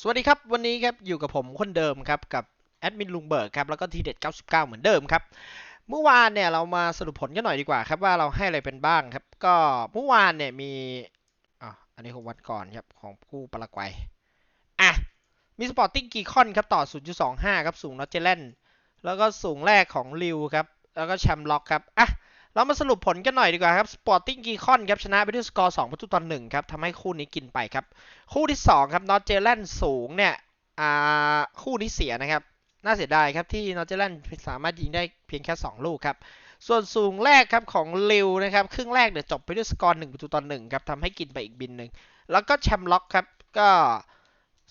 สวัสดีครับ วันนี้ครับอยู่กับผมคนเดิมครับกับแอดมินลุงเบิร์กครับแล้วก็ทีเด็ด 99 เหมือนเดิมครับ เมื่อวานเนี่ยเรามาสรุปผลกันหน่อยดีกว่าครับว่าเราให้อะไรเป็นบ้างครับ ก็เมื่อวานเนี่ยมีอะอันนี้ของวันก่อนครับของคู่ปารากวัยอะมีสปอร์ติ้งกีคอนครับต่อ 0.25 ครับสูงนอตเจเลนแล้วก็สูงแรกของริวครับแล้วก็แชมป์ล็อกครับอะ เรามาสรุปผลกันหน่อยดีกว่าครับสปอร์ติ้งกีคอนครับชนะไปด้วยสกอร์2ประตูต่อ1ครับทำให้คู่นี้กินไปครับ คู่ที่ 2 ครับนอตเจแลนสูงเนี่ยอ่าคู่นี้เสียนะครับ น่าเสียดายครับที่นอตเจแลนสามารถยิงได้เพียงแค่ 2 ลูกครับ ส่วนสูงแรกครับของลิวนะครับครึ่งแรกเดี๋ยวจบไปด้วยสกอร์1ประตูต่อ1ครับทำให้กินไปอีกบินหนึ่งแล้วก็แชมป์ล็อกครับก็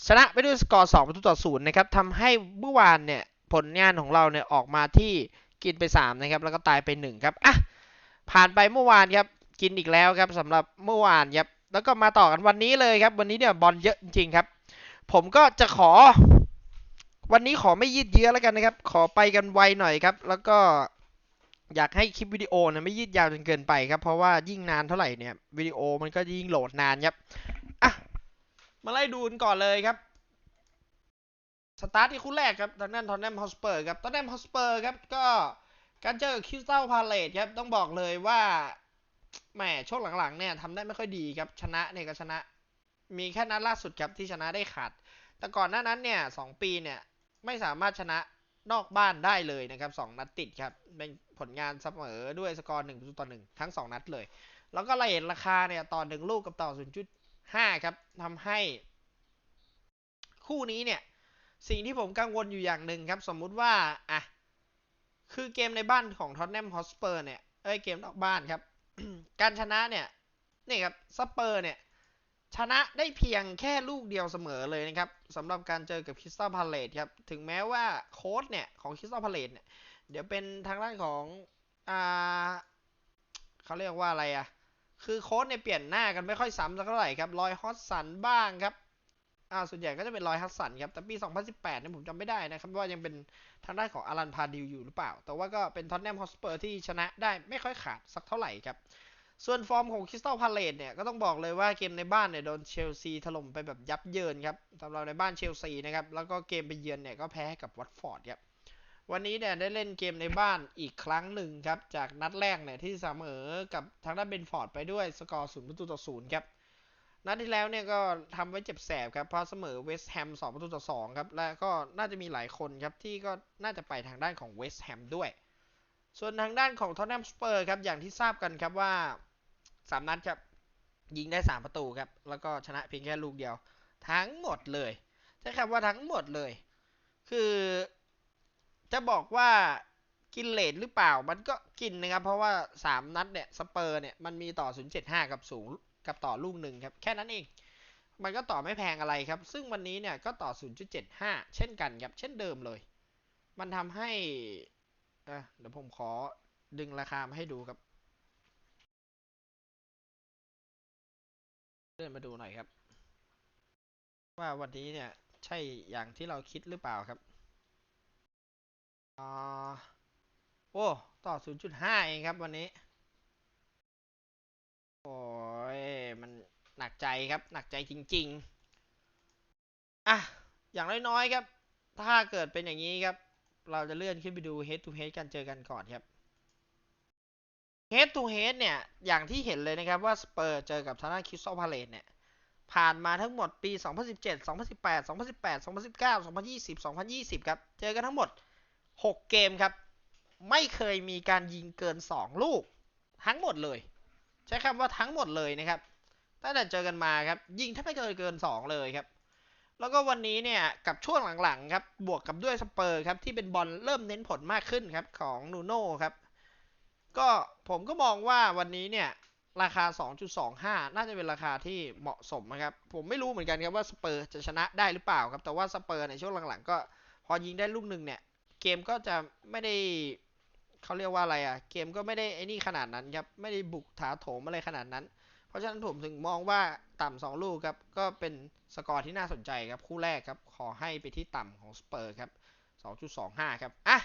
ชนะไปด้วยสกอร์2ประตูต่อ0นะครับทำให้เมื่อวานเนี่ยผลงานของเราเนี่ยออกมาที่กินไป3นะครับแล้วก็ตายไป1ครับอะ ผ่านไปเมื่อวานครับกินอีกแล้วครับสำหรับเมื่อวานครับแล้วก็มาต่อกันวันนี้เลยครับ วันนี้เนี่ยบอลเยอะจริงๆครับ ผมก็จะขอ วันนี้ขอไม่ยืดเยื้อแล้วกันนะครับ ขอไปกันไวหน่อยครับ แล้วก็อยากให้คลิปวิดีโอเนี่ยไม่ยืดยาวจนเกินไปครับ เพราะว่ายิ่งนานเท่าไหร่เนี่ยวิดีโอมันก็ยิ่งโหลดนานครับอะมาไล่ดูกันก่อนเลยครับสตาร์ทที่คู่แรกครับทางด้านทอนแนมฮอสเปอร์ครับทอนแนมฮอสเปอร์ครับก็ การเจอกับคริสตัลพาเลตครับต้องบอกเลยว่าแหมช่วงหลังๆเนี่ยทำได้ไม่ค่อยดีครับชนะเนี่ยก็ชนะ มีแค่นัดล่าสุดครับที่ชนะได้ขาด แต่ก่อนหน้านั้นเนี่ยสองปีเนี่ยไม่สามารถชนะนอกบ้านได้เลยนะครับสองนัดติดครับเป็นผลงานเสมอด้วยสกอร์หนึ่งต่อหนึ่งทั้งสองนัดเลย แล้วก็ราเห็นราคาเนี่ยต่อหนึ่งลูกกับต่อ 0.5 ครับทำให้ คู่นี้เนี่ยสิ่งที่ผมกังวลอยู่อย่างหนึ่งครับ สมมุติว่าอะ คือเกมในบ้านของท็อตแนมฮอสเปอร์เนี่ย เอ้ยเกมนอกบ้านครับ การชนะเนี่ย นี่ครับสเปอร์เนี่ย ชนะได้เพียงแค่ลูกเดียวเสมอเลยนะครับสำหรับการเจอกับคริสตัลพาเลตครับ ถึงแม้ว่าโค้ชเนี่ยของคริสตัลพาเลตเนี่ย เดี๋ยวเป็นทางด้านของอ่าเขาเรียกว่าอะไรอะคือโค้ชเนี่ยเปลี่ยนหน้ากันไม่ค่อยซ้ำสักเท่าไหร่ครับ ลอยฮอตสันบ้างครับ อ่าส่วนใหญ่ก็จะเป็นลอยฮัสสันครับ แต่ปี 2018เนี่ยผมจำไม่ได้นะครับ ว่ายังเป็นทางด้านของอารันพาดิวอยู่หรือเปล่า แต่ว่าก็เป็นท็อตแนมฮอสเปอร์ที่ชนะได้ไม่ค่อยขาดสักเท่าไหร่ครับ ส่วนฟอร์มของคริสตัลพาเลตเนี่ยก็ต้องบอกเลยว่าเกมในบ้านเนี่ยโดนเชลซีถล่มไปแบบยับเยินครับสำหรับในบ้านเชลซีนะครับ แล้วก็เกมไปเยือนเนี่ยก็แพ้กับวัตฟอร์ดครับ วันนี้เนี่ยได้เล่นเกมในบ้านอีกครั้งหนึ่งครับ จากนัดแรกเนี่ยที่เสมอกับทางด้านเบนฟอร์ดไปด้วยสกอร์ศูนย์ประตูต่อศูนย์ครับ นัดที่แล้วเนี่ยก็ทำไว้เจ็บแสบครับเพราะเสมอเวสต์แฮมสองประตูต่อสองครับและก็น่าจะมีหลายคนครับที่ก็น่าจะไปทางด้านของเวสต์แฮมด้วย ส่วนทางด้านของทอตแนมสเปอร์ครับอย่างที่ทราบกันครับว่าสามนัดครับยิงได้สามประตูครับแล้วก็ชนะเพียงแค่ลูกเดียว ทั้งหมดเลยใช้คำว่าทั้งหมดเลย คือจะบอกว่ากินเลทหรือเปล่ามันก็กินนะครับ เพราะว่าสามนัดเนี่ยสเปอร์เนี่ยมันมีต่อ 0.75 กับสูง กับต่อลูกหนึ่งครับ แค่นั้นเอง มันก็ต่อไม่แพงอะไรครับ ซึ่งวันนี้เนี่ยก็ต่อ 0.75 เช่นกันครับ เช่นเดิมเลย มันทำให้อะเดี๋ยวผมขอดึงราคามาให้ดูครับ เดินมาดูหน่อยครับ ว่าวันนี้เนี่ยใช่อย่างที่เราคิดหรือเปล่าครับอ่าโอ้ ต่อ 0.5 เองครับวันนี้ โอ้ยมันหนักใจครับ หนักใจจริง ๆ อะ อย่างน้อยๆครับ ถ้าเกิดเป็นอย่างนี้ครับ เราจะเลื่อนขึ้นไปดู head to head กันเจอกันก่อนครับ head to head เนี่ย อย่างที่เห็นเลยนะครับว่าสเปอร์เจอกับทางด้านคิสตัลพาเลตเนี่ย ผ่านมาทั้งหมดปี 2017 2018 2018 2019 2020 2020 ครับ เจอกันทั้งหมด 6 เกมครับ ไม่เคยมีการยิงเกิน 2 ลูก ทั้งหมดเลย ใช้คำว่าทั้งหมดเลยนะครับตั้งแต่เจอกันมาครับ ยิงถ้าไม่เคยเกิน 2 เลยครับ แล้วก็วันนี้เนี่ยกับช่วงหลังๆครับบวกกับด้วยสเปอร์ครับที่เป็นบอลเริ่มเน้นผลมากขึ้นครับของนูโน่ครับก็ผมก็มองว่าวันนี้เนี่ยราคา 2.25 น่าจะเป็นราคาที่เหมาะสมนะครับ ผมไม่รู้เหมือนกันครับว่าสเปอร์จะชนะได้หรือเปล่าครับ แต่ว่าสเปอร์ในช่วงหลังๆ ก็พอยิงได้ลูกหนึ่งเนี่ย เกมก็จะไม่ได้ เขาเรียกว่าอะไรอะ่ะ เกมก็ไม่ได้ไอ้นี่ขนาดนั้นครับ ไม่ได้บุกถาโถมอะไรขนาดนั้น เพราะฉะนั้นผมถึงมองว่าต่ำสองลูกครับ ก็เป็นสกอร์ที่น่าสนใจครับ คู่แรกครับ ขอให้ไปที่ต่ำของสเปอร์ครับ 2.25 ครับ อะ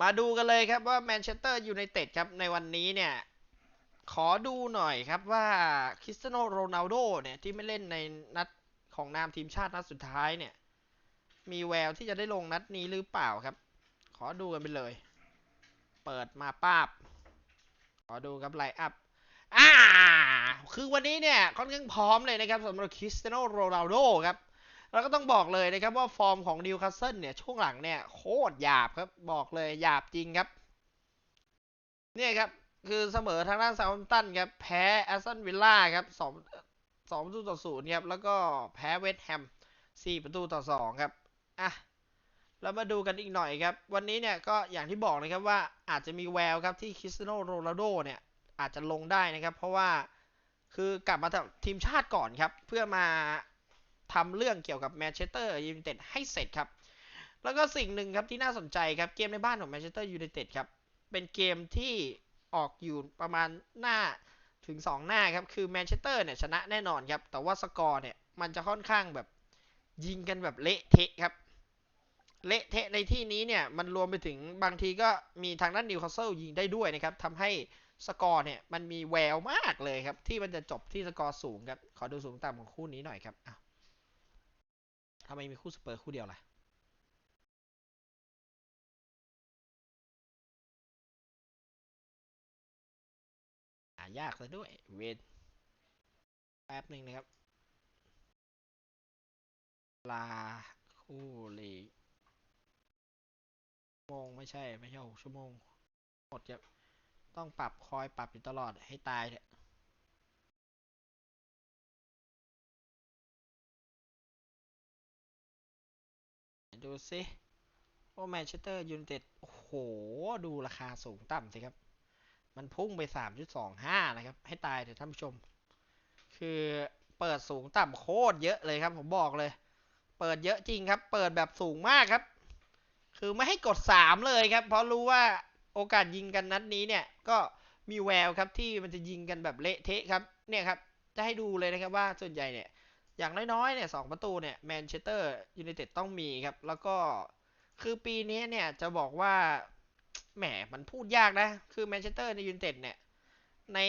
มาดูกันเลยครับว่าแมนเชสเตอร์ยูไนเต็ดครับในวันนี้เนี่ย ขอดูหน่อยครับว่าคริสเตียโนโรนัลโดเนี่ยที่ไม่เล่นในนัดของนามทีมชาตินัดสุดท้ายเนี่ย มีแววที่จะได้ลงนัดนี้หรือเปล่าครับ ขอดูกันไปเลย เปิดมาป้าบ ขอดูครับไลอัพอ่า คือวันนี้เนี่ยค่อนข้างพร้อมเลยนะครับสำหรับคริสเตียโนโรนัลโดครับแล้วก็ต้องบอกเลยนะครับว่าฟอร์มของนิวคาสเซิลเนี่ยช่วงหลังเนี่ยโคตรหยาบครับ บอกเลยหยาบจริงครับ เนี่ยครับ คือเสมอทางด้านเซาท์แฮมป์ตันครับ แพ้แอสตันวิลล่าครับสองสองประตูต่อศูนย์ครับ แล้วก็แพ้เวสต์แฮมสี่ประตูต่อสองครับ อะ เรามาดูกันอีกหน่อยครับ วันนี้เนี่ยก็อย่างที่บอกนะครับว่าอาจจะมีแววครับที่คริสเตียโนโรนัลโดเนี่ยอาจจะลงได้นะครับ เพราะว่าคือกลับมาจากทีมชาติก่อนครับ เพื่อมาทำเรื่องเกี่ยวกับแมนเชสเตอร์ยูไนเต็ดให้เสร็จครับ แล้วก็สิ่งหนึ่งครับที่น่าสนใจครับเกมในบ้านของแมนเชสเตอร์ยูไนเต็ดครับ เป็นเกมที่ออกอยู่ประมาณหน้าถึง 2 หน้าครับ คือแมนเชสเตอร์เนี่ยชนะแน่นอนครับ แต่ว่าสกอร์เนี่ยมันจะค่อนข้างแบบยิงกันแบบเละเทะครับ เละเทะในที่นี้เนี่ย มันรวมไปถึงบางทีก็มีทางด้านนิวคาสเซิลยิงได้ด้วยนะครับทำให้สกอร์เนี่ย มันมีแววมากเลยครับ ที่มันจะจบที่สกอร์สูงครับ ขอดูสูงต่ำของคู่นี้หน่อยครับอ้าวทำไมมีคู่สเปอร์คู่เดียวล่ะายากเลยด้วยเวนแป๊บหนึ่งนะครับ ลาคู่ลีก โมงไม่ใช่ ไม่ใช่หกชั่วโมง หมดครับต้องปรับคอยปรับอยู่ตลอดให้ตายเถอะดูสิว่าแมนเชสเตอร์ยูไนเต็ดโอ้โห ดูราคาสูงต่ำสิครับ มันพุ่งไป 3.25 นะครับ ให้ตายเถอะท่านผู้ชม คือเปิดสูงต่ำโคตรเยอะเลยครับ ผมบอกเลย เปิดเยอะจริงครับ เปิดแบบสูงมากครับ คือไม่ให้กด 3 เลยครับ เพราะรู้ว่าโอกาสยิงกันนัดนี้เนี่ยก็มีแววครับที่มันจะยิงกันแบบเละเทะครับเนี่ยครับจะให้ดูเลยนะครับว่าส่วนใหญ่เนี่ยอย่างน้อยๆเนี่ยสองประตูเนี่ยแมนเชสเตอร์ยูไนเต็ดต้องมีครับ แล้วก็คือปีนี้เนี่ยจะบอกว่าแหมมันพูดยากนะ คือแมนเชสเตอร์ในยูไนเต็ดเนี่ยใน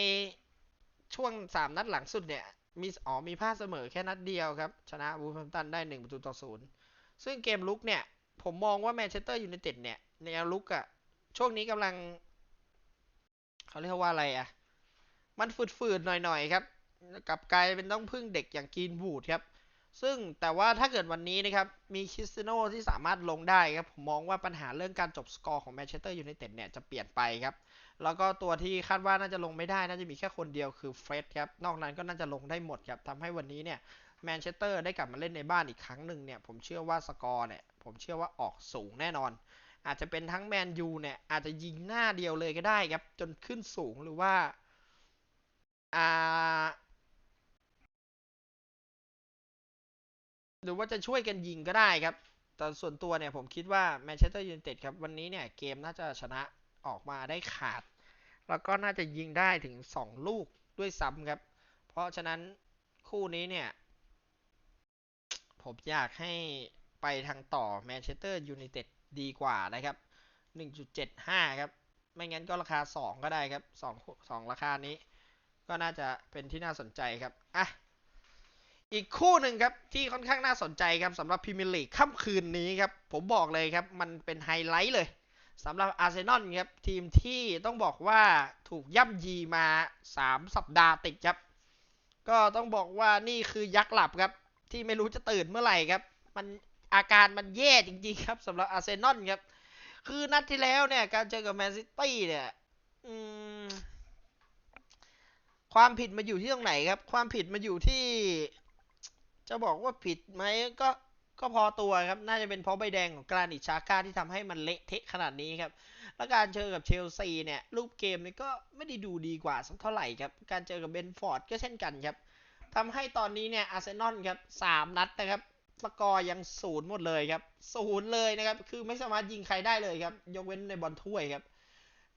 ช่วงสามนัดหลังสุดเนี่ยมีอ๋อมีพลาดเสมอแค่นัดเดียวครับ ชนะวูลแฮมตันได้หนึ่งประตูต่อศูนย์ซึ่งเกมลุกเนี่ย ผมมองว่าแมนเชสเตอร์ยูไนเต็ดเนี่ยแนวลุกอะช่วงนี้กำลัง เขาเรียกว่าอะไรอะมันฝืดๆหน่อยๆครับกับกลายเป็นต้องพึ่งเด็กอย่างกีนวูดครับ ซึ่งแต่ว่าถ้าเกิดวันนี้นะครับ มีคริสตียโนที่สามารถลงได้ครับ ผมมองว่าปัญหาเรื่องการจบสกอร์ของแมนเชสเตอร์ยูไนเต็ดเนี่ยจะเปลี่ยนไปครับ แล้วก็ตัวที่คาดว่าน่าจะลงไม่ได้ น่าจะมีแค่คนเดียวคือเฟรดครับ นอกนั้นก็น่าจะลงได้หมดครับทำให้วันนี้เนี่ย แมนเชสเตอร์ได้กลับมาเล่นในบ้านอีกครั้งหนึ่งเนี่ยผมเชื่อว่าสกอร์เนี่ยผมเชื่อว่าออกสูงแน่นอน อาจจะเป็นทั้งแมนยูเนี่ยอาจจะยิงหน้าเดียวเลยก็ได้ครับ จนขึ้นสูงหรือว่าอ่าหรือว่าจะช่วยกันยิงก็ได้ครับ แต่ส่วนตัวเนี่ยผมคิดว่าแมนเชสเตอร์ยูไนเต็ดครับวันนี้เนี่ยเกมน่าจะชนะออกมาได้ขาด แล้วก็น่าจะยิงได้ถึง 2 ลูกด้วยซ้ำครับ เพราะฉะนั้นคู่นี้เนี่ย ผมอยากให้ไปทางต่อแมนเชสเตอร์ยูไนเต็ดดีกว่านะครับ 1.75 ครับ ไม่งั้นก็ราคา 2 ก็ได้ครับ 2 2 ราคานี้ ก็น่าจะเป็นที่น่าสนใจครับ อะ อีกคู่หนึ่งครับ ที่ค่อนข้างน่าสนใจครับสำหรับพรีเมียร์ลีกค่ำคืนนี้ครับ ผมบอกเลยครับ มันเป็นไฮไลท์เลยสำหรับอาร์เซนอลครับ ทีมที่ต้องบอกว่าถูกย่ำยีมา 3 สัปดาห์ติดครับ ก็ต้องบอกว่านี่คือยักษ์หลับครับ ที่ไม่รู้จะตื่นเมื่อไหร่ครับ มันอาการมันแย่จริงๆครับสำหรับอาร์เซนอลครับ คือนัดที่แล้วเนี่ย การเจอกับแมนซิตี้เนี่ยความผิดมาอยู่ที่ตรงไหนครับ ความผิดมาอยู่ที่ จะบอกว่าผิดไหมก็ก็พอตัวครับ น่าจะเป็นเพราะใบแดงของกรานิชาก้าที่ทำให้มันเละเทะขนาดนี้ครับ แล้วการเจอกับเชลซีเนี่ย รูปเกมนี่ก็ไม่ได้ดูดีกว่าสักเท่าไหร่ครับ การเจอกับเบนฟอร์ดก็เช่นกันครับ ทำให้ตอนนี้เนี่ยอาร์เซนอลครับสามนัดนะครับสกอร์ยังศูนย์หมดเลยครับศูนย์เลยนะครับ คือไม่สามารถยิงใครได้เลยครับ ยกเว้นในบอลถ้วยครับ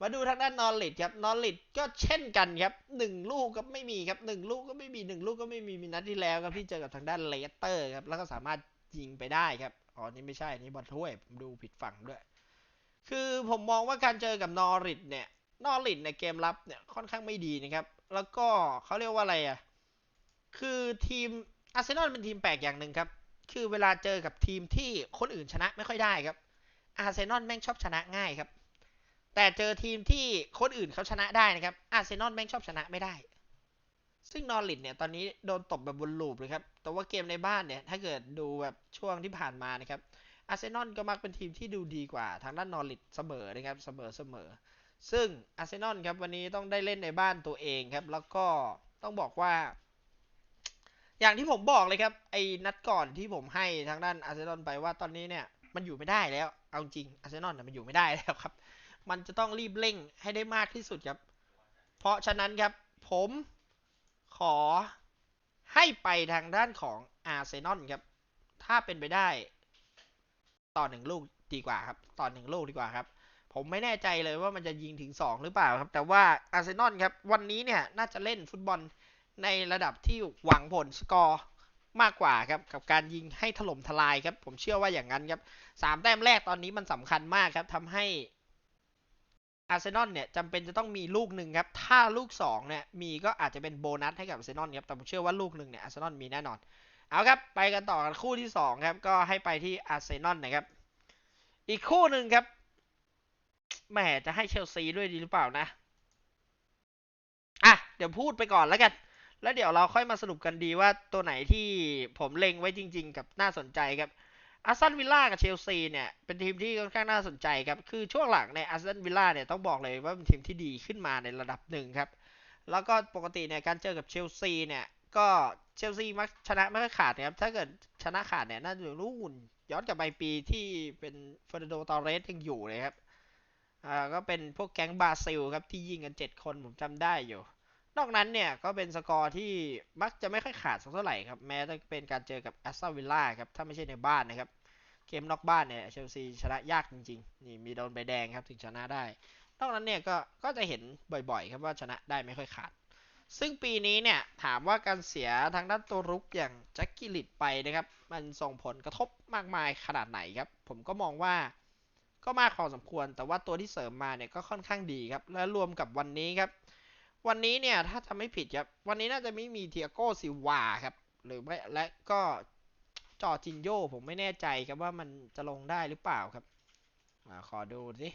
มาดูทางด้านนอริทครับนอริทก็เช่นกันครับหนึ่งลูกก็ไม่มีครับหนึ่งลูกก็ไม่มีหนึ่งลูกก็ไม่มีมีนัดที่แล้วครับที่เจอกับทางด้านเลสเตอร์ครับแล้วก็สามารถยิงไปได้ครับอ๋อนี่ไม่ใช่นี่บอลถ้วยผมดูผิดฝั่งด้วย คือผมมองว่าการเจอกับนอริทเนี่ยนอริทในเกมรับเนี่ยค่อนข้างไม่ดีนะครับ แล้วก็เขาเรียกว่าอะไรอะ คือทีมอาร์เซนอลเป็นทีมแปลกอย่างหนึ่งครับ คือเวลาเจอกับทีมที่คนอื่นชนะไม่ค่อยได้ครับ อาร์เซนอลแม่งชอบชนะง่ายครับ แต่เจอทีมที่คนอื่นเขาชนะได้นะครับ อาร์เซนอลแม่งชอบชนะไม่ได้ ซึ่งนอริทเนี่ยตอนนี้โดนตบแบบบนลูปเลยครับ แต่ว่าเกมในบ้านเนี่ยถ้าเกิดดูแบบช่วงที่ผ่านมานะครับ อาร์เซนอลก็มักเป็นทีมที่ดูดีกว่าทางด้านนอริทเสมอนะครับ เสมอเสมอ ซึ่งอาร์เซนอลครับวันนี้ต้องได้เล่นในบ้านตัวเองครับ แล้วก็ต้องบอกว่า อย่างที่ผมบอกเลยครับ ไอ้นัดก่อนที่ผมให้ทางด้านอาร์เซนอลไปว่าตอนนี้เนี่ยมันอยู่ไม่ได้แล้ว เอาจริงอาร์เซนอลน่ะมันอยู่ไม่ได้แล้วครับ มันจะต้องรีบเร่งให้ได้มากที่สุดครับ เพราะฉะนั้นครับผมขอให้ไปทางด้านของอาร์เซนอลครับ ถ้าเป็นไปได้ ต่อหนึ่งลูกดีกว่าครับ ต่อหนึ่งลูกดีกว่าครับ ผมไม่แน่ใจเลยว่ามันจะยิงถึง 2 หรือเปล่าครับ แต่ว่าอาร์เซนอลครับ วันนี้เนี่ยน่าจะเล่นฟุตบอล ในระดับที่หวังผลสกอร์มากกว่าครับกับการยิงให้ถล่มทลายครับ ผมเชื่อว่าอย่างนั้นครับสามแต้มแรกตอนนี้มันสำคัญมากครับทำให้อาร์เซนอลเนี่ยจำเป็นจะต้องมีลูกหนึ่งครับ ถ้าลูกสองเนี่ยมีก็อาจจะเป็นโบนัสให้กับอาร์เซนอลครับแต่ผมเชื่อว่าลูกหนึ่งเนี่ยอาร์เซนอลมีแน่นอน เอาครับ ไปกันต่อกันคู่ที่สองครับก็ให้ไปที่อาร์เซนอลนะครับ อีกคู่หนึ่งครับแหมจะให้เชลซีด้วยดีหรือเปล่านะอะเดี๋ยวพูดไปก่อนแล้วกัน แล้วเดี๋ยวเราค่อยมาสรุปกันดีว่าตัวไหนที่ผมเล็งไว้จริง ๆ กับน่าสนใจครับอาร์ซันวิลล่ากับเชลซีเนี่ยเป็นทีมที่ค่อนข้างน่าสนใจครับ คือช่วงหลังเนี่ยอาร์ซันวิลล่าเนี่ยต้องบอกเลยว่าเป็นทีมที่ดีขึ้นมาในระดับหนึ่งครับ แล้วก็ปกติเนี่ยการเจอกับเชลซีเนี่ยก็เชลซีมักชนะไม่ค่อยขาดนะครับ ถ้าเกิดชนะขาดเนี่ยน่าจะอยู่นู่นย้อนกลับไปปีที่เป็นเฟอร์นันโดตอร์เรสยังอยู่เลยครับ อ่าก็เป็นพวกแก๊งบราซิลครับที่ยิงกันเจ็ดคนผมจำได้อยู่ นอกนั้นเนี่ยก็เป็นสกอร์ที่มักจะไม่ค่อยขาดสักเท่าไหร่ครับ แม้จะเป็นการเจอกับแอสตันวิลล่าครับ ถ้าไม่ใช่ในบ้านนะครับ เกมนอกบ้านเนี่ยเชลซีชนะยากจริงๆ นี่มีโดนใบแดงครับถึงชนะได้ นอกนั้นเนี่ยก็ก็จะเห็นบ่อยๆ ครับว่าชนะได้ไม่ค่อยขาด ซึ่งปีนี้เนี่ยถามว่าการเสียทางด้านตัวรุกอย่างแจ็คกิลิตไปนะครับ มันส่งผลกระทบมากมายขนาดไหนครับ ผมก็มองว่าก็มากพอสมควร แต่ว่าตัวที่เสริมมาเนี่ยก็ค่อนข้างดีครับ และรวมกับวันนี้ครับ วันนี้เนี่ยถ้าจะไม่ผิดครับ วันนี้น่าจะไม่มีเทียโก้ซิวาครับ หรือไม่และก็จอจินโยผมไม่แน่ใจครับว่ามันจะลงได้หรือเปล่าครับอาขอดูสิ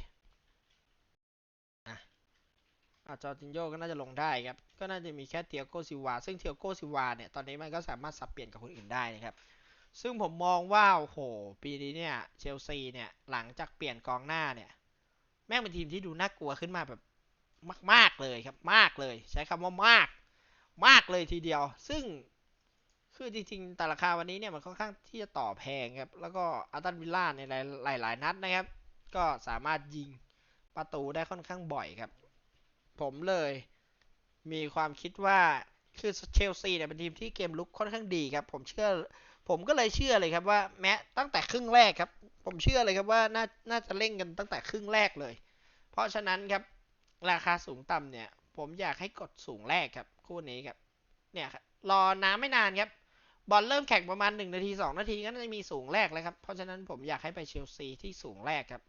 อะจอจินโยก็น่าจะลงได้ครับ ก็น่าจะมีแค่เทียโก้ซิวา ซึ่งเทียโก้ซิวาเนี่ย ตอนนี้มันก็สามารถสับเปลี่ยนกับคนอื่นได้นะครับ ซึ่งผมมองว่า โอ้โห ปีนี้เนี่ย เชลซีเนี่ย หลังจากเปลี่ยนกองหน้าเนี่ย แม่งเป็นทีมที่ดูน่ากลัวขึ้นมาแบบ มาก ๆ เลยครับมากเลย ใช้คำว่ามาก มากเลยทีเดียว ซึ่งคือจริงๆแต่ราคาวันนี้เนี่ยมันค่อนข้างที่จะต่อแพงครับ แล้วก็อาร์ตันวิลล่าในหลายหลาย ๆ นัดนะครับ ก็สามารถยิงประตูได้ค่อนข้างบ่อยครับ ผมเลยมีความคิดว่าคือเชลซีเนี่ยเป็นทีมที่เกมลุกค่อนข้างดีครับ ผมเชื่อ ผมก็เลยเชื่อเลยครับว่าแม้ตั้งแต่ครึ่งแรกครับ ผมเชื่อเลยครับว่าน่าน่าจะเล่นกันตั้งแต่ครึ่งแรกเลย เพราะฉะนั้นครับ ราคาสูงต่ำเนี่ย ผมอยากให้กดสูงแรกครับ คู่นี้ครับ เนี่ยครับรอน้ำไม่นานครับ บอลเริ่มแข่งประมาณ 1 นาที 2 นาทีก็น่าจะมีสูงแรกแล้วครับ เพราะฉะนั้นผมอยากให้ไปเชลซีที่สูงแรกครับ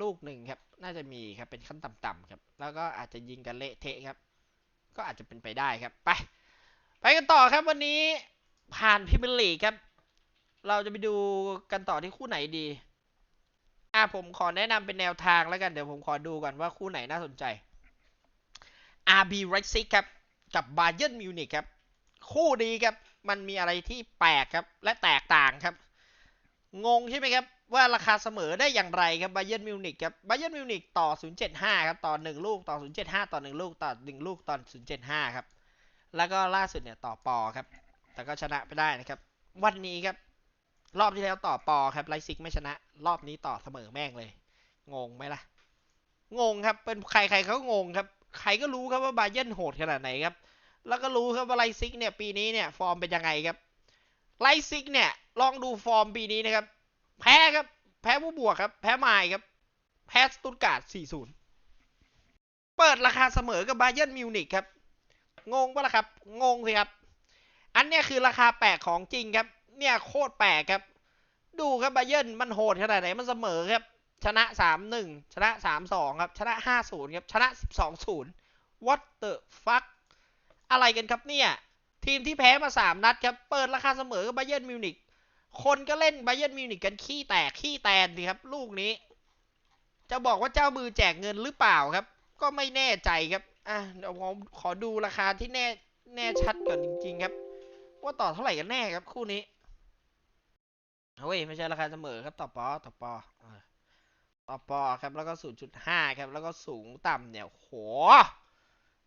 ลูกหนึ่งครับ น่าจะมีครับ เป็นขั้นต่ำๆครับ แล้วก็อาจจะยิงกันเละเทะครับ ก็อาจจะเป็นไปได้ครับ ไป ไปกันต่อครับวันนี้ผ่านพรีเมียร์ลีกครับ เราจะไปดูกันต่อที่คู่ไหนดี อะผมขอแนะนำเป็นแนวทางแล้วกันเดี๋ยวผมขอดูก่อนว่าคู่ไหนน่าสนใจ RB Leipzig ครับ กับ Bayern Munich ครับ คู่นี้ครับ มันมีอะไรที่แปลกครับ และแตกต่างครับ งงใช่ไหมครับ ว่าราคาเสมอได้อย่างไรครับ Bayern Munich ครับ Bayern Munich ต่อ 0.75 ครับต่อ 1 ลูกต่อ 0.75 ต่อ 1 ลูกต่อ 1 ลูกต่อ 0.75 ครับ แล้วก็ล่าสุดเนี่ยต่อปอครับ แต่ก็ชนะไปได้นะครับ วันนี้ครับ รอบที่แล้วต่อปอครับไลซิกไม่ชนะ รอบนี้ต่อเสมอแม่งเลย งงไหมล่ะ งงครับ เป็นใครใครเขางงครับ ใครก็รู้ครับว่าบาเยนโหดขนาดไหนครับ แล้วก็รู้ครับว่าไลซิกเนี่ยปีนี้เนี่ยฟอร์มเป็นยังไงครับ ไลซิกเนี่ยลองดูฟอร์มปีนี้นะครับ แพ้ครับ แพ้ผู้บวกครับ แพ้ไมล์ครับ แพ้สตุตการ์ด4-0 เปิดราคาเสมอกับบาเยนมิวนิกครับ งงปะล่ะครับ งงสิครับ อันเนี้ยคือราคาแปลกของจริงครับ เนี่ยโคตรแปลกครับ ดูครับบาเยินมันโหดขนาดไหนมันเสมอครับ ชนะ 3-1 ชนะ 3-2 ครับ ชนะ 5-0 ครับ ชนะ 12-0 what the fuck อะไรกันครับเนี่ย ทีมที่แพ้มาสามนัดครับ เปิดราคาเสมอกับไบเยนมิวนิกคนก็เล่นไบเยนมิวนิกกันขี้แตกขี้แตนสิครับ ลูกนี้ จะบอกว่าเจ้ามือแจกเงินหรือเปล่าครับ ก็ไม่แน่ใจครับอะเดี๋ยวผมขอดูราคาที่แน่แน่ชัดก่อนจริง ๆ ครับ ว่าต่อเท่าไหร่กันแน่ครับคู่นี้ เฮ้ยไม่ใช่ราคาเสมอครับต่อปอต่อปอต่อปอครับแล้วก็ 0.5 ครับ แล้วก็สูงต่ำเนี่ยโห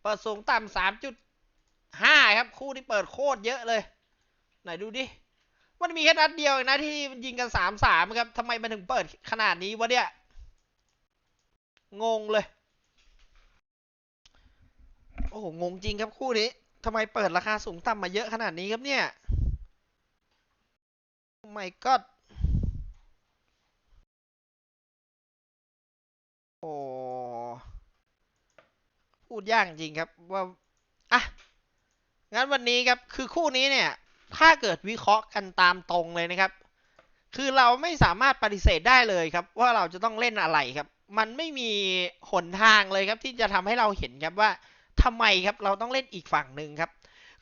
เปิดสูงต่ำ3.5 ครับ คู่ที่เปิดโคตรเยอะเลย ไหนดูดิ มันมีแค่นัดเดียวนะที่มันยิงกัน 3-3 ครับทำไมมันถึงเปิดขนาดนี้วะเนี่ยงงเลย โอ้โหงงจริงครับคู่นี้ทำไมเปิดราคาสูงต่ำมาเยอะขนาดนี้ครับเนี่ย my god โอ้ พูดยากจริงครับว่าอะงั้นวันนี้ครับคือคู่นี้เนี่ย ถ้าเกิดวิเคราะห์กันตามตรงเลยนะครับ คือเราไม่สามารถปฏิเสธได้เลยครับ ว่าเราจะต้องเล่นอะไรครับ มันไม่มีหนทางเลยครับที่จะทำให้เราเห็นครับว่าทำไมครับเราต้องเล่นอีกฝั่งหนึ่งครับ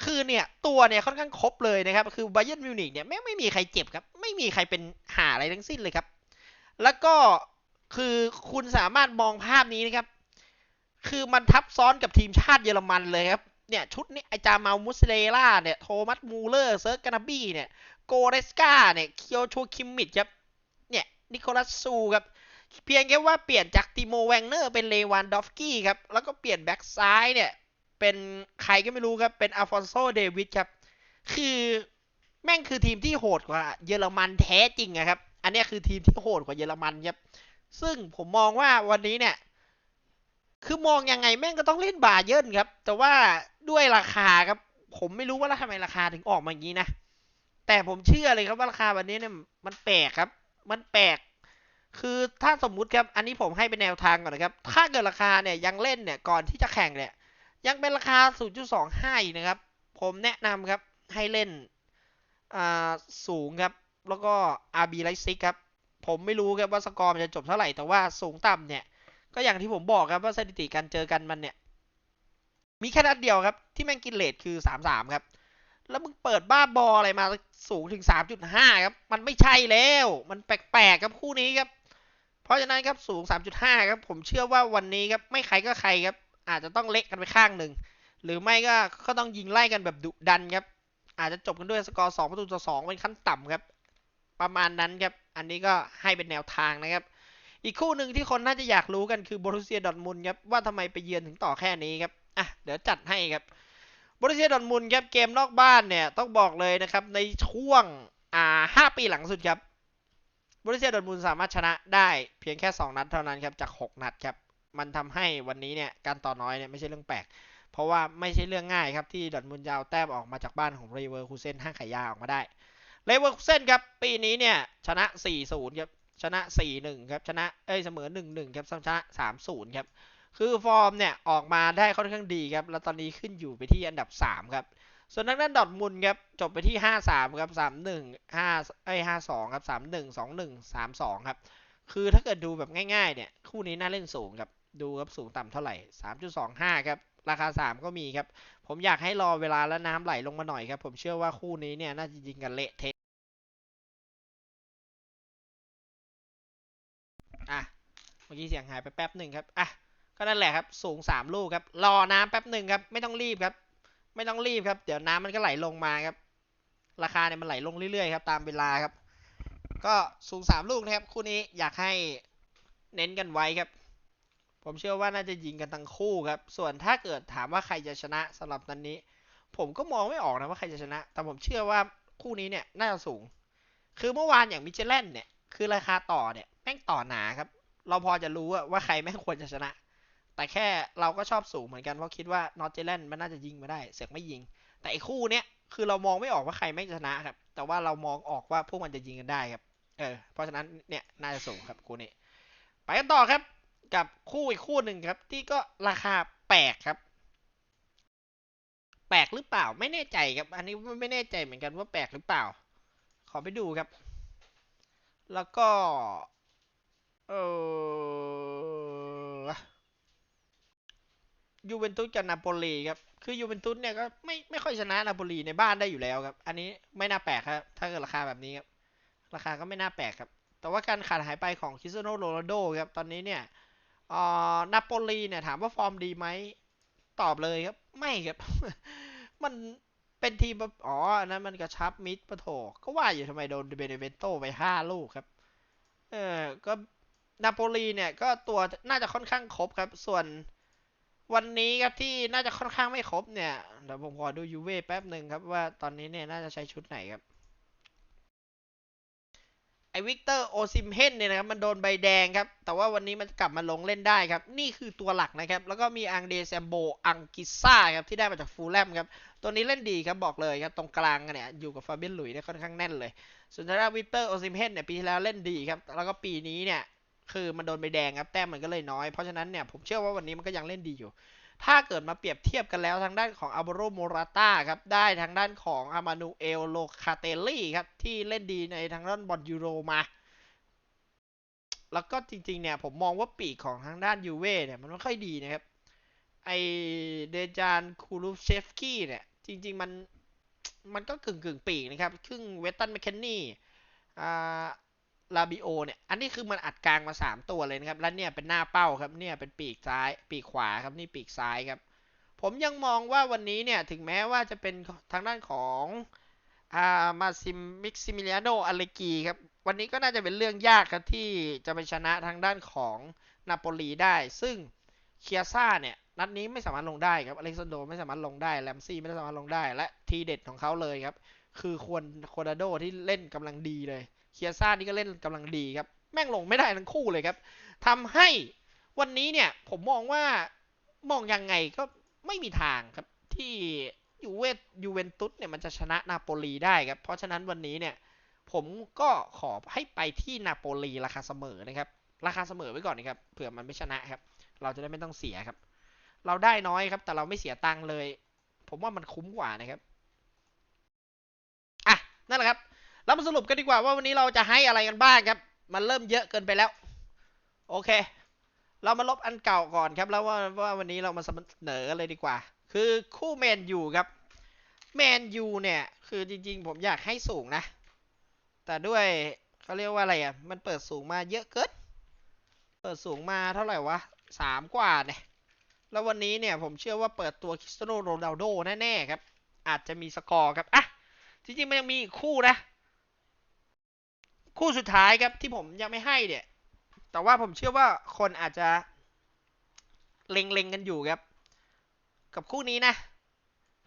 คือเนี่ยตัวเนี่ยค่อนข้างครบเลยนะครับ คือไบเย r n นมิวนิกเนี่ยไม่ไม่มีใครเจ็บครับ ไม่มีใครเป็นหาอะไรทั้งสิ้นเลยครับ แล้วก็คือคุณสามารถมองภาพนี้นะครับ คือมันทับซ้อนกับทีมชาติเยอรมันเลยครับ เนี่ยชุดนี้ไอจามามุสเลล่าเนี่ย โทมัสมูเลอร์ เซิร์กกานาบี้เนี่ย โกเรสกาเนี่ย เคียวโชคิมมิดครับ เนี่ย นิโคลัสซูครับ เพียงแค่ว่าเปลี่ยนจากติโมแวงเนอร์เป็นเลวานดอฟกี้ครับ แล้วก็เปลี่ยนแบ็กซ้ายเนี่ย เป็นใครก็ไม่รู้ครับ เป็นอัลฟอนโซเดวิดครับ คือแม่งคือทีมที่โหดกว่าเยอรมันแท้จริงอะครับ อันนี้คือทีมที่โหดกว่าเยอรมันครับ ซึ่งผมมองว่าวันนี้เนี่ย คือมองยังไงแม่งก็ต้องเล่นบาเยิร์นครับ แต่ว่าด้วยราคาครับ ผมไม่รู้ว่าทำไมราคาถึงออกมาอย่างนี้นะ แต่ผมเชื่อเลยครับว่าราคาวันนี้เนี่ยมันแปลกครับ มันแปลก คือถ้าสมมุติครับ อันนี้ผมให้เป็นแนวทางก่อนนะครับ ถ้าเกิดราคาเนี่ยยังเล่นเนี่ย ก่อนที่จะแข่งเนี่ย ยังเป็นราคา 0.25อีกนะครับ ผมแนะนำครับให้เล่นสูงครับ แล้วก็ RB ไลซิกครับ ผมไม่รู้ครับว่าสกอร์มันจะจบเท่าไหร่ แต่ว่าสูงต่ำเนี่ย ก็อย่างที่ผมบอกครับว่าสถิติการเจอกันมันเนี่ย มีแค่นัดเดียวครับ ที่แม่งกินเลทคือ 3-3 ครับ แล้วมึงเปิดบ้าบออะไรมาสูงถึง 3.5 ครับ มันไม่ใช่แล้ว มันแปลกๆครับคู่นี้ครับ เพราะฉะนั้นครับสูง 3.5 ครับ ผมเชื่อว่าวันนี้ครับไม่ใครก็ใครครับ อาจจะต้องเละกันไปข้างหนึ่ง หรือไม่ก็ก็ต้องยิงไล่กันแบบดุดันครับ อาจจะจบกันด้วยสกอร์2ประตูต่อ2เป็นขั้นต่ำครับ ประมาณนั้นครับ อันนี้ก็ให้เป็นแนวทางนะครับ อีกคู่หนึ่งที่คนน่าจะอยากรู้กันคือบรูเซียดอทมุนครับว่าทำไมไปเยือนถึงต่อแค่นี้ครับ อะเดี๋ยวจัดให้ครับบรูเซียดอทมุนครับเกมนอกบ้านเนี่ยต้องบอกเลยนะครับในช่วงอ่าห้าปีหลังสุดครับบรูเซียดอทมุนสามารถชนะได้เพียงแค่ 2 นัดเท่านั้นครับจาก 6 นัดครับ มันทำให้วันนี้เนี่ยการต่อน้อยเนี่ยไม่ใช่เรื่องแปลก เพราะว่าไม่ใช่เรื่องง่ายครับที่ดอทมุนด์จะเอาแต้มออกมาจากบ้านของเรเวอร์คูเซนห้างขายยาออกมาได้เรเวอร์คูเซนครับปีนี้เนี่ยชนะ 4-0 ครับชนะ 4-1 ครับชนะเอ้ยเสมอ 1-1 ครับชนะ 3-0 ครับคือฟอร์มเนี่ยออกมาได้ค่อนข้างดีครับ แล้วตอนนี้ขึ้นอยู่ไปที่อันดับ 3 ครับ ส่วนทางด้านดอทมุนครับจบไปที่ 5-3 ครับ 3-1 5 เอ้ย 5-2 ครับ 3-1 2-1 3-2 ครับ คือถ้าเกิดดูแบบง่ายๆเนี่ยคู่นี้น่าเล่นสูงครับ ดูครับสูงต่ำเท่าไหร่ 3.25 ครับ ราคา 3 ก็มีครับ ผมอยากให้รอเวลาแล้วน้ำไหลลงมาหน่อยครับ ผมเชื่อว่าคู่นี้เนี่ยน่าจะยิงกันเละเทะอะ เมื่อกี้เสียงหายไปแป๊บหนึ่งครับ อะ ก็นั่นแหละครับ สูงสามลูกครับ รอน้ำแป๊บหนึ่งครับ ไม่ต้องรีบครับ ไม่ต้องรีบครับ เดี๋ยวน้ำมันก็ไหลลงมาครับ ราคาเนี่ยมันไหลลงเรื่อยๆครับ ตามเวลาครับ ก็สูงสามลูกนะครับ คู่นี้อยากให้เน้นกันไว้ครับ ผมเชื่อว่าน่าจะยิงกันทั้งคู่ครับ ส่วนถ้าเกิดถามว่าใครจะชนะสำหรับนันนี้ ผมก็มองไม่ออกนะว่าใครจะชนะ แต่ผมเชื่อว่าคู่นี้เนี่ยน่าจะสูง คือเมื่อวานอย่างมิเชลเลนเนี่ย คือราคาต่อเนี่ยแม่งต่อหนาครับ เราพอจะรู้ว่าใครแม่งควรจะชนะ แต่แค่เราก็ชอบสูงเหมือนกันเพราะคิดว่านอตเจแลนมันน่าจะยิงมาได้ เสือกไม่ยิง แต่ไอ้คู่เนี้ยคือเรามองไม่ออกว่าใครแม่งจะชนะครับ แต่ว่าเรามองออกว่าพวกมันจะยิงกันได้ครับ เออ เพราะฉะนั้นเนี่ยน่าจะสูงครับคู่นี้ ไปกันต่อครับ กับคู่อีกคู่หนึ่งครับ ที่ก็ราคาแปลกครับ แปลกหรือเปล่าไม่แน่ใจครับ อันนี้ไม่แน่ใจเหมือนกันว่าแปลกหรือเปล่า ขอไปดูครับ แล้วก็เออยูเวนตุสกับนาโปลีครับ คือยูเวนตุสเนี่ยก็ไม่ไม่ค่อยชนะนาโปลีในบ้านได้อยู่แล้วครับ อันนี้ไม่น่าแปลกครับ ถ้าเกิดราคาแบบนี้ครับ ราคาก็ไม่น่าแปลกครับ แต่ว่าการขาดหายไปของคริสเตียโนโรนัลโดครับ ตอนนี้เนี่ย นาโปลีเนี่ยถามว่าฟอร์มดีไหมตอบเลยครับ ไม่ครับ มันเป็นทีมอ๋ออันนั้นมันกระชับมิดปะโถก็ว่าอยู่ทำไมโดนเบเนเวนโตไปห้าลูกครับ เออก็นาโปลีเนี่ยก็ตัวน่าจะค่อนข้างครบครับ ส่วนวันนี้ครับที่น่าจะค่อนข้างไม่ครบเนี่ยเดี๋ยวผมขอดูยูเว่แป๊บหนึ่งครับว่าตอนนี้เนี่ยน่าจะใช้ชุดไหนครับ ไอวิกเตอร์โอซิมเฮนเนี่ยนะครับมันโดนใบแดงครับ แต่ว่าวันนี้มันกลับมาลงเล่นได้ครับ นี่คือตัวหลักนะครับ แล้วก็มีอังเดแซมโบอังกิซ่าครับ ที่ได้มาจากฟูลแลมครับ ตัวนี้เล่นดีครับ บอกเลยครับ ตรงกลางเนี่ย อยู่กับฟาเบียนหลุยส์เนี่ยค่อนข้างแน่นเลย ส่วนทางด้านวิกเตอร์โอซิมเฮนเนี่ยปีที่แล้วเล่นดีครับ แล้วก็ปีนี้เนี่ยคือมันโดนใบแดงครับ แต้มมันก็เลยน้อย เพราะฉะนั้นเนี่ยผมเชื่อว่าวันนี้มันก็ยังเล่นดีอยู่ ถ้าเกิดมาเปรียบเทียบกันแล้วทางด้านของอัลบโรโมราตาครับได้ทางด้านของอามานูเอลโลคาเตลลี่ครับที่เล่นดีในทางด้านบอลยูโรมา แล้วก็จริงๆเนี่ยผมมองว่าปีกของทางด้านยูเว่เนี่ยมันไม่ค่อยดีนะครับไอเดจานคูลูเชฟกี้เนี่ยจริงๆมันมันก็กึ่งกึ่งๆปีกนะครับ ครึ่งเวสตันแมคเคนนี่อ่า ลาบิโอเนี่ย อันนี้คือมันอัดกลางมา 3 ตัวเลยนะครับ แล้วเนี่ยเป็นหน้าเป้าครับ เนี่ยเป็นปีกซ้าย ปีกขวาครับ นี่ปีกซ้ายครับ ผมยังมองว่าวันนี้เนี่ย ถึงแม้ว่าจะเป็นทางด้านของอามาซิมมิกซิมิเลียโนอเลกีครับ วันนี้ก็น่าจะเป็นเรื่องยากครับที่จะไปชนะทางด้านของนาโปลีได้ ซึ่งเคียซ่าเนี่ย นัดนี้ไม่สามารถลงได้ครับ อเล็กซานโดไม่สามารถลงได้แรมซี่ไม่สามารถลงได้ และทีเด็ดของเขาเลยครับ คือควรโคนาโดที่เล่นกำลังดีเลย เคียซ่านี่ก็เล่นกำลังดีครับ แม่งลงไม่ได้ทั้งคู่เลยครับทำให้วันนี้เนี่ยผมมองว่ามองยังไงก็ไม่มีทางครับที่ยูเวตยูเวนตุสเนี่ยมันจะชนะนาโปลีได้ครับ เพราะฉะนั้นวันนี้เนี่ยผมก็ขอให้ไปที่นาโปลีราคาเสมอนะครับ ราคาเสมอไว้ก่อนนะครับเผื่อมันไม่ชนะครับ เราจะได้ไม่ต้องเสียครับ เราได้น้อยครับ แต่เราไม่เสียตังค์เลย ผมว่ามันคุ้มกว่านะครับอะนั่นแหละครับ เรามาสรุปกันดีกว่าว่าวันนี้เราจะให้อะไรกันบ้างครับ มันเริ่มเยอะเกินไปแล้ว โอเค เรามาลบอันเก่าก่อนครับ แล้วว่าว่าวันนี้เรามาเสนอเลยดีกว่า คือคู่แมนยูครับแมนยูเนี่ย คือจริงๆ ผมอยากให้สูงนะ แต่ด้วยเขาเรียกว่าอะไรอะ มันเปิดสูงมาเยอะเกิน เปิดสูงมาเท่าไหร่วะสามกว่าเนี่ย แล้ววันนี้เนี่ยผมเชื่อว่าเปิดตัวคริสเตียโนโรนัลโดแน่ๆครับ อาจจะมีสกอร์ครับ อะ จริงๆ มันยังมีอีกคู่นะ คู่สุดท้ายครับที่ผมยังไม่ให้เนี่ย แต่ว่าผมเชื่อว่าคนอาจจะเล็งๆกันอยู่ครับ กับคู่นี้นะ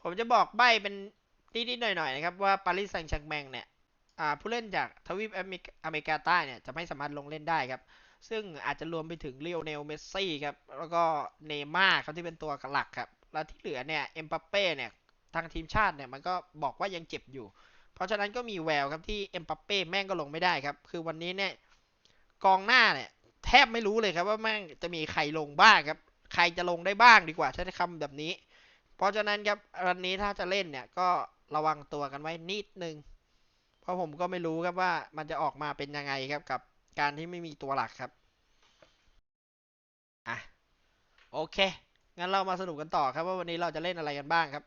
ผมจะบอกใบเป็นนิดๆหน่อยๆนะครับว่าปารีสแซงต์แชร์กแมงเนี่ยผู้เล่นจากทวีปอเมริกาใต้เนี่ยจะไม่สามารถลงเล่นได้ครับ ซึ่งอาจจะรวมไปถึงเลโอเนลเมสซี่ครับ แล้วก็เนย์ม่าร์เขาที่เป็นตัวหลักครับ แล้วที่เหลือเนี่ยเอ็มบัปเป้เนี่ยทางทีมชาติเนี่ยมันก็บอกว่ายังเจ็บอยู่ เพราะฉะนั้นก็มีแววครับที่เอ็มบัปเป้แม่งก็ลงไม่ได้ครับ คือวันนี้เนี่ยกองหน้าเนี่ยแทบไม่รู้เลยครับว่าแม่งจะมีใครลงบ้างครับ ใครจะลงได้บ้างดีกว่าใช้คำแบบนี้ เพราะฉะนั้นครับวันนี้ถ้าจะเล่นเนี่ยก็ระวังตัวกันไว้นิดนึง เพราะผมก็ไม่รู้ครับว่ามันจะออกมาเป็นยังไงครับกับการที่ไม่มีตัวหลักครับ อะ โอเค งั้นเรามาสนุกกันต่อครับว่าวันนี้เราจะเล่นอะไรกันบ้างครับ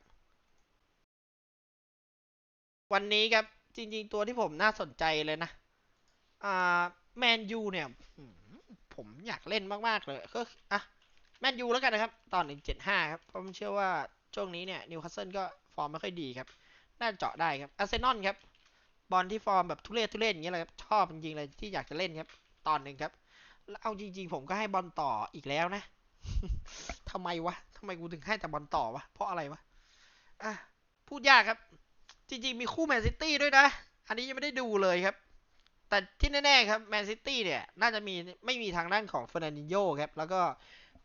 วันนี้ครับจริง ๆ ตัวที่ผมน่าสนใจเลยนะอ่าแมนยูเนี่ยผมอยากเล่นมาก ๆ เลยก็อะแมนยูแล้วกันนะครับ ตอนหนึ่งเจ็ดห้าครับเพราะผมเชื่อว่าช่วงนี้เนี่ยนิวคาสเซิลก็ฟอร์มไม่ค่อยดีครับ น่าจเจาะได้ครับอาร์เซนอลครับบอลที่ฟอร์มแบบทุเรศทุเรศอย่างเงี้ยเลยครับ ชอบจริงๆเลยที่อยากจะเล่นครับ ตอนหนึ่งครับแล้วเอาจริง ๆ ผมก็ให้บอลต่ออีกแล้วนะทำไมวะทำไมกูถึงให้แต่บอลต่อวะเพราะอะไรวะอะพูดยากครับ จริงๆ มีคู่แมนซิตี้ด้วยนะ อันนี้ยังไม่ได้ดูเลยครับ แต่ที่แน่ๆครับแมนซิตี้เนี่ย น่าจะมีไม่มีทางด้านของเฟอร์นันดิโญ่ครับ แล้วก็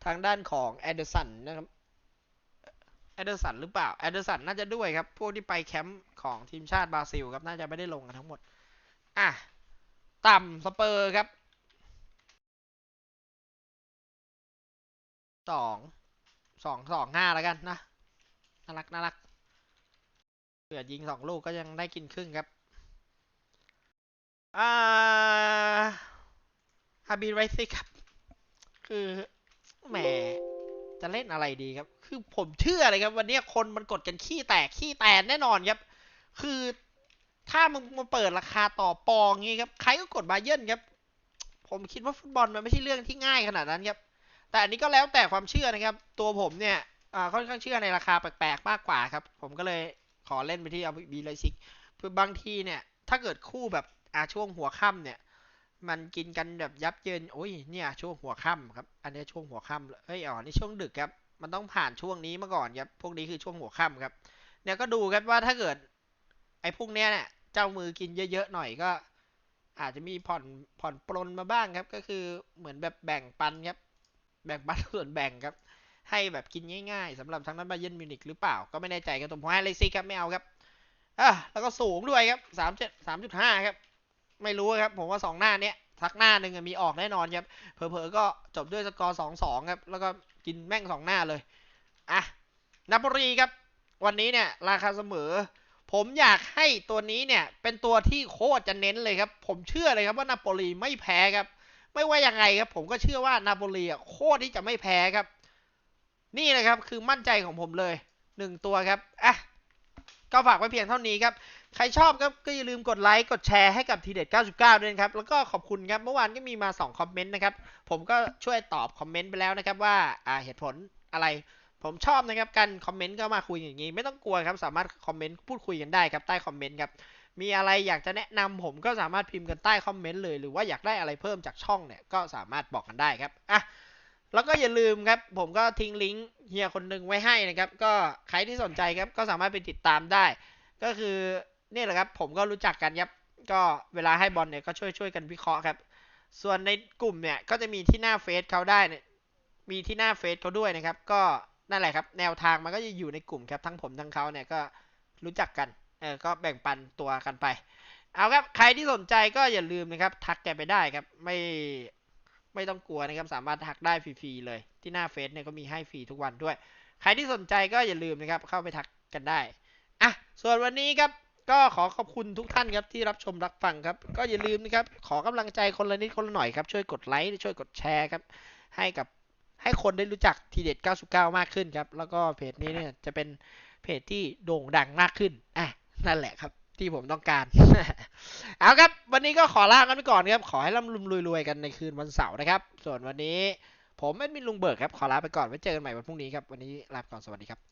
ทางด้านของแอดเดอร์สันนะครับแอดเดอร์สันหรือเปล่าแอดเดอร์สันน่าจะด้วยครับ พวกที่ไปแคมป์ของทีมชาติบราซิลครับ น่าจะไม่ได้ลงกันทั้งหมด อะ ต่ำสเปอร์ครับสองสองสองห้าแล้วกันนะน่ารักน่ารัก ผื่อยิงสองลูกก็ยังได้กินครึ่งครับอ่าฮาบิไรซิครับ คือแหมจะเล่นอะไรดีครับ คือผมเชื่อเลยครับ วันนี้คนมันกดกันขี้แตกขี้แตนแน่นอนครับ คือถ้ามึงมาเปิดราคาต่อปองงี้ครับ ใครก็กดบาเยินครับ ผมคิดว่าฟุตบอลมันไม่ใช่เรื่องที่ง่ายขนาดนั้นครับ แต่อันนี้ก็แล้วแต่ความเชื่อนะครับ ตัวผมเนี่ยอ่าค่อนข้างเชื่อในราคาแปลกๆมากกว่าครับ ผมก็เลย ขอเล่นไปที่เอาบีไลซิกเพื่อบางทีเนี่ย ถ้าเกิดคู่แบบอาช่วงหัวค่ำเนี่ย มันกินกันแบบยับเยินโอ้ยเนี่ยช่วงหัวค่ำครับ อันนี้ช่วงหัวค่ำเอ้ยอ๋อนี่ช่วงดึกครับ มันต้องผ่านช่วงนี้มาก่อนครับ พวกนี้คือช่วงหัวค่ำครับ เนี่ยก็ดูครับว่าถ้าเกิด ไอ้พวกเนี้ยเนี่ยเจ้ามือกินเยอะๆหน่อยก็ อาจจะมีผ่อนผ่อนปลนมาบ้างครับ ก็คือเหมือนแบบแบ่งปันครับ แบ่งปันส่วนแบ่งครับ ให้แบบกินง่ายๆสำหรับทางนั้นบาเยิร์นมิวนิกหรือเปล่าก็ไม่แน่ใจครับผมให้เลซิกครับไม่เอาครับอะแล้วก็สูงด้วยครับสามเจ็ดสามจุดห้าครับ ไม่รู้ครับ ผมว่าสองหน้าเนี้ยสักหน้าหนึ่งมีออกแน่นอนครับเผลอๆก็จบด้วยสกอร์สองสองครับ แล้วก็กินแม่งสองหน้าเลยอะนาโปลีครับ วันนี้เนี่ย ราคาเสมอ ผมอยากให้ตัวนี้เนี่ยเป็นตัวที่โคตรจะเน้นเลยครับ ผมเชื่อเลยครับว่านาโปลีไม่แพ้ครับ ไม่ว่ายังไงครับ ผมก็เชื่อว่านาโปลีอะโคตรที่จะไม่แพ้ครับ นี่นะครับคือมั่นใจของผมเลยหนึ่งตัวครับอะก็ฝากไว้เพียงเท่านี้ครับ ใครชอบครับก็อย่าลืมกดไลค์กดแชร์ให้กับทีเด็ด 99 ด้วยนะครับ แล้วก็ขอบคุณครับ เมื่อวานก็มีมา 2 คอมเมนต์นะครับ ผมก็ช่วยตอบคอมเมนต์ไปแล้วนะครับว่าอ่าเหตุผลอะไร ผมชอบนะครับการคอมเมนต์ก็มาคุยอย่างนี้ ไม่ต้องกลัวครับ สามารถคอมเมนต์พูดคุยกันได้ครับใต้คอมเมนต์ครับ มีอะไรอยากจะแนะนำผมก็สามารถพิมพ์กันใต้คอมเมนต์เลย หรือว่าอยากได้อะไรเพิ่มจากช่องเนี่ยก็สามารถบอกกันได้ครับ อะ แล้วก็อย่าลืมครับ ผมก็ทิ้งลิงก์เฮียคนหนึ่งไว้ให้นะครับ ก็ใครที่สนใจครับก็สามารถไปติดตามได้ ก็คือนี่แหละครับ ผมก็รู้จักกันครับก็เวลาให้บอลเนี่ยก็ช่วยช่วยกันวิเคราะห์ครับ ส่วนในกลุ่มเนี่ยก็จะมีที่หน้าเฟซเขาได้เนี่ยมีที่หน้าเฟซเขาด้วยนะครับ ก็นั่นแหละครับ แนวทางมันก็จะอยู่ในกลุ่มครับทั้งผมทั้งเขาเนี่ยก็รู้จักกันเออก็แบ่งปันตัวกันไป เอาครับใครที่สนใจก็อย่าลืมนะครับ ทักแกไปได้ครับไม่ ไม่ต้องกลัวนะครับสามารถทักได้ฟรีๆเลย ที่หน้าเฟซเนี่ยก็มีให้ฟรีทุกวันด้วย ใครที่สนใจก็อย่าลืมนะครับเข้าไปทักกันได้อะส่วนวันนี้ครับก็ขอขอบคุณทุกท่านครับที่รับชมรับฟังครับ ก็อย่าลืมนะครับขอกำลังใจคนละนิดคนละหน่อยครับช่วยกดไลค์ช่วยกดแชร์ครับให้กับให้คนได้รู้จักทีเด็ด 99 มากขึ้นครับ แล้วก็เพจนี้เนี่ยจะเป็นเพจที่โด่งดังมากขึ้นอะนั่นแหละครับ ที่ผมต้องการ เอาครับ วันนี้ก็ขอลากันไปก่อนครับ ขอให้ร่ำรุมรวยๆกันในคืนวันเสาร์นะครับ ส่วนวันนี้ผมแอดมินลุงเบิร์กครับ ขอลาไปก่อนไว้เจอกันใหม่วันพรุ่งนี้ครับ วันนี้ลาไปก่อน สวัสดีครับ